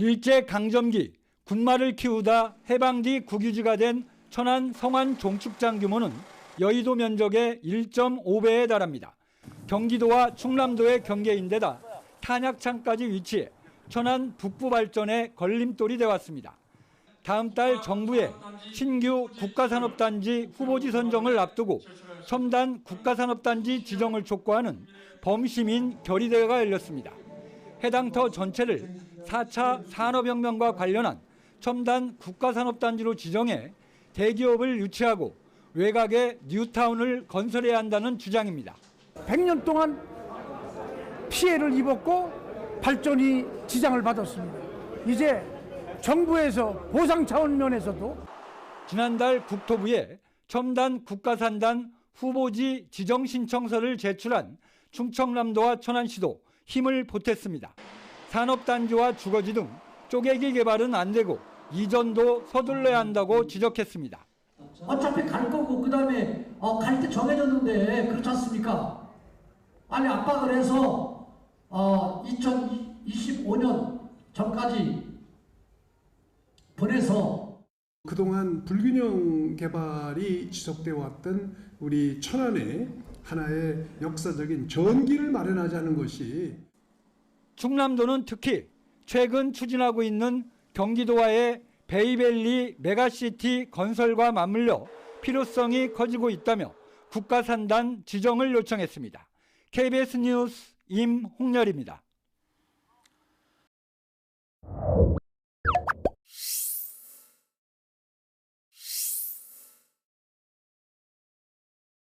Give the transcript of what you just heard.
일제 강점기 군마를 키우다 해방 뒤 국유지가 된 천안 성안 종축장 규모는 여의도 면적의 1.5배에 달합니다. 경기도와 충남도의 경계인데다 탄약창까지 위치해 천안 북부 발전에 걸림돌이 되어 왔습니다. 다음 달 정부의 신규 국가산업단지 후보지 선정을 앞두고 첨단 국가산업단지 지정을 촉구하는 범시민 결의대회가 열렸습니다. 해당 터 전체를 4차 산업혁명과 관련한 첨단 국가산업단지로 지정해 대기업을 유치하고 외곽에 뉴타운을 건설해야 한다는 주장입니다. 100년 동안 피해를 입었고 발전이 지장을 받았습니다. 이제 정부에서 보상 차원 면에서도 지난달 국토부에 첨단 국가산단 후보지 지정 신청서를 제출한 충청남도와 천안시도 힘을 보탰습니다. 산업단지와 주거지 등 쪼개기 개발은 안 되고 이전도 서둘러야 한다고 지적했습니다. 어차피 갈 거고 그다음에 어, 갈 때 정해졌는데 그렇지 않습니까? 빨리 압박을 해서 어, 2025년 전까지 보내서 그동안 불균형 개발이 지속되어 왔던 우리 천안에 하나의 역사적인 전기를 마련하자는 것이 충남도는 특히 최근 추진하고 있는 경기도와의 베이밸리 메가시티 건설과 맞물려 필요성이 커지고 있다며 국가산단 지정을 요청했습니다. KBS 뉴스 임홍렬입니다.